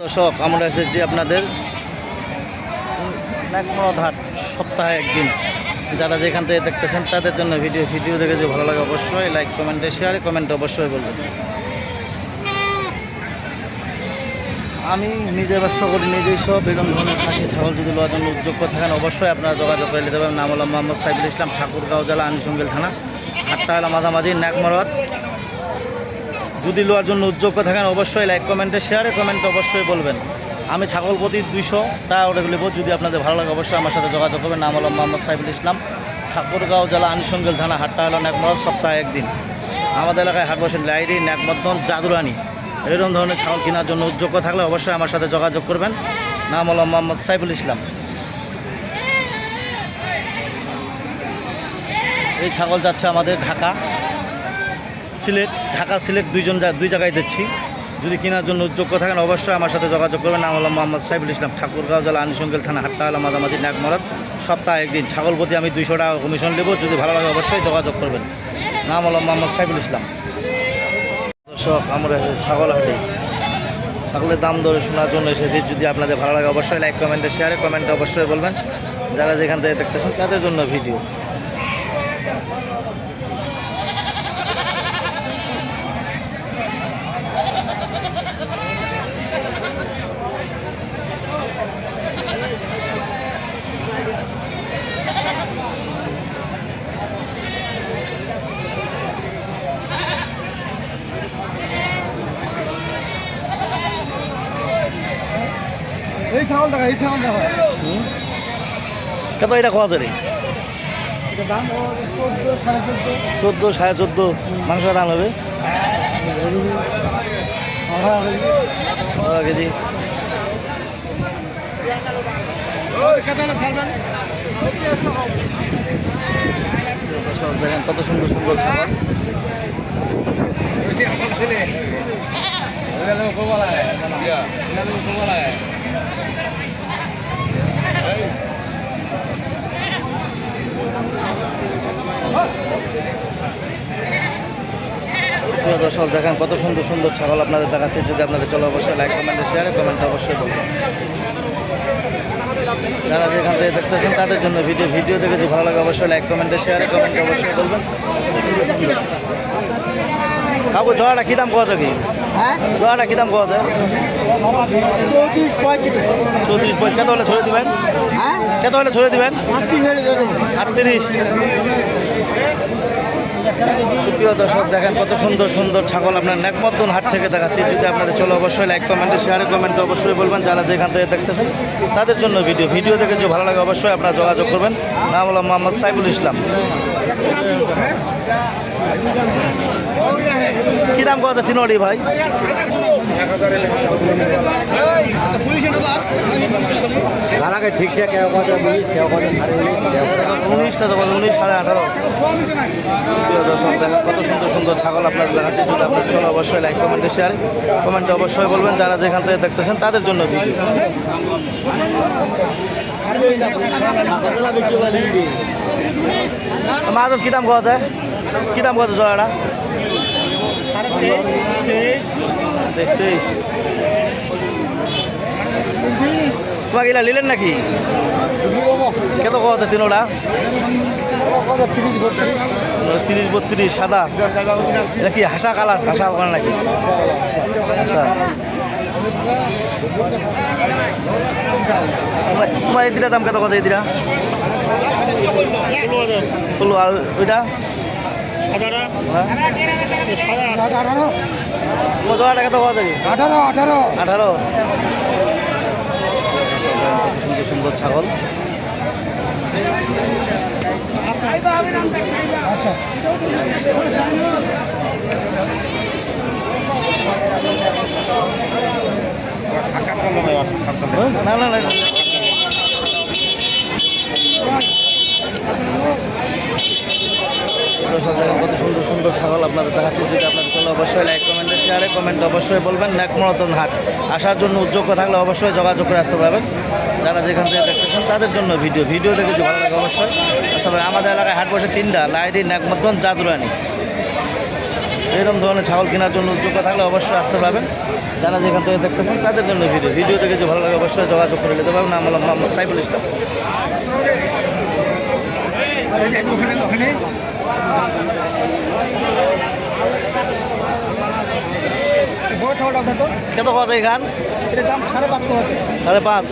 দর্শক, আমরা এসেছি আপনাদের নাকমরদ হাট সপ্তাহে একদিন। যারা যেখান থেকে দেখতেছেন, তাদের জন্য ভিডিও ভিডিও দেখে যে ভালো লাগে, অবশ্যই লাইক কমেন্টে শেয়ারে কমেন্ট অবশ্যই বলবেন। আমি নিজে ব্যবসা করি, নিজেই সব এরকম ধরনের খাসি, ছাগল যদি লওয়ার জন্য যোগ্য থাকেন, অবশ্যই আপনারা যোগাযোগ করে নিতে পারেন। নাম হলো মোহাম্মদ সাইফুল ইসলাম, ঠাকুরগাঁও জেলা আনিসঙ্গেল থানা হাটটা হলো মাঝামাঝি নাকমরদ যদি লোয়ার জন্য উদ্যোগ্য থাকেন, অবশ্যই লাইক কমেন্টে শেয়ারে কমেন্টে অবশ্যই বলবেন। আমি ছাগল প্রতি দুইশো টাকা ওটা নেব। যদি আপনাদের ভালো লাগে, অবশ্যই আমার সাথে যোগাযোগ করবেন। নাম হলো মোহাম্মদ সাইফুল ইসলাম। ঠাকুরগাঁও জেলা আনিসঙ্গেল থানা, হাটটা হলো ন্যাকমরদ সপ্তাহে একদিন। আমাদের এলাকায় হাট বসেন লাইরি ন্যাকমদ্দন জাদুরানি। এরকম ধরনের ছাগল কেনার জন্য উদ্যোগ্য থাকলে অবশ্যই আমার সাথে যোগাযোগ করবেন। নাম হলো মোহাম্মদ সাইফুল ইসলাম। এই ছাগল যাচ্ছে আমাদের ঢাকা। সিলেট, ঢাকা সিলেট দুইজন দুই জায়গায় দিচ্ছি যদি কেনার জন্য যোগ্য থাকেন অবশ্যই আমার সাথে যোগাযোগ করবেন। নাম হলো মোহাম্মদ সাইফুল ইসলাম, ঠাকুরগাঁও জেলা আনিসঙ্গেল থানা, হাটটা হলো মাঝামাঝি নাকমরদ সপ্তাহে একদিন ছাগল প্রতি আমি দুইশো টাকা কমিশন দেবো যদি ভালো লাগে অবশ্যই যোগাযোগ করবেন। নাম হলো মোহাম্মদ সাইফুল ইসলাম। দর্শক, আমরা ছাগল হাটে। ছাগলের দাম দরে শোনার জন্য এসেছি। যদি আপনাদের ভালো লাগে অবশ্যই লাইক কমেন্টে শেয়ারে কমেন্টে অবশ্যই বলবেন। যারা যেখান থেকে দেখতেছেন তাদের জন্য ভিডিও ছাগল দেখা এই ছাগল দেখা। কত এটা খাওয়া যায় এটা দাম চোদ্দ সাড়ে চোদ্দ। মাংসের দাম হবে? কেজি। দেখেন কত সুন্দর সুন্দর খাবার। দর্শক, দেখেন কত সুন্দর সুন্দর ছাগল আপনাদের দেখাচ্ছে। যদি আপনাদের চলো অবশ্যই লাইক কমেন্টে শেয়ারে কমেন্ট অবশ্যই করবেন যারা যেখান থেকে দেখতেছেন, তাদের জন্য ভিডিও ভিডিও দেখে যদি ভালো লাগে, অবশ্যই লাইক কমেন্টে শেয়ারে কমেন্টে অবশ্যই বলবেন। খাব জয়াটা কী দাম কোয়া কি হ্যাঁ? কী দাম যায় চৌত্রিশ পঁয়ত্রিশ। চৌত্রিশ পঁয়ত্রিশ। কত হলে ছড়ে দিবেন? হ্যাঁ? কত হলে ছড়ে দিবেন? আটত্রিশ সুপ্রিয় দর্শক দেখেন কত সুন্দর সুন্দর ছাগল আপনার নেকমদ্দন হাট থেকে দেখাচ্ছি। যদি আপনাদের চলো অবশ্যই লাইক কমেন্টে শেয়ারে কমেন্টে অবশ্যই বলবেন। যারা যেখান থেকে দেখতেছেন তাদের জন্য ভিডিও ভিডিও দেখে ভালো লাগে অবশ্যই আপনারা যোগাযোগ করবেন। নাম হলো মোহাম্মদ সাইফুল ইসলাম। কী দাম কথা তিনটি ভাই? ধারাকে ঠিক আছে কেউ কথা উনিশ কেউ কথা সাড়ে উনিশ বলে উনিশ সাড়ে আঠারো। দেখেন কত সুন্দর সুন্দর ছাগল আপনার দেখাচ্ছে যদি আপনার জন্য অবশ্যই লাইক কমেন্টে শেয়ার কমেন্টে অবশ্যই বলবেন যারা যেখান থেকে দেখতেছেন তাদের জন্য ভিডিও মাদব কী দাম পাওয়া যায়? কী দাম যায় জয়াটা তেইশ তেইশ তোমাকে এলা নিলেন নাকি? কত পাওয়া যায় তিনোটা? তিরিশ বত্রিশ, সাদা? এটা কি হাসা কালার? হাসা ওখানে নাকি? আচ্ছা। এই দিটা দাম কত কথা এই দিটা ষোলো আর ওইটা? আঠারো তোমার জোড়াটা কত পাওয়া যাবে আঠারো আঠারো। আঠারো। সুন্দর সুন্দর ছাগল আচ্ছা? না না না। দর্শক দেখেন কত সুন্দর সুন্দর ছাগল আপনাদের দেখাচ্ছি। যদি আপনাদের চলে অবশ্যই লাইক কমেন্টে শেয়ারে কমেন্ট অবশ্যই বলবেন। ন্যাকমরতন হাট। আসার জন্য উদ্যোগ্য থাকলে অবশ্যই যোগাযোগ করে আসতে পারবেন। যারা যেখান থেকে দেখতেছেন, তাদের জন্য ভিডিও ভিডিও দেখে যে ভালো লাগে অবশ্যই আসতে পারবেন। আমাদের এলাকায় হাট বসে তিনটা, লাইডি ন্যাকমতন জাদুরানি। এরকম ধরনের ছাগল কেনার জন্য উদ্যোগ্য থাকলে অবশ্যই আসতে পারবেন। যারা যেখান থেকে দেখতেছেন, তাদের জন্য ভিডিও ভিডিও দেখে যে ভালো লাগে অবশ্যই যোগাযোগ করে নিতে পারবেন। আমার মোহাম্মদ সাইফুল ইসলাম। কত পাওয়া যায় গান? এটার দাম সাড়ে পাঁচ সাড়ে পাঁচ?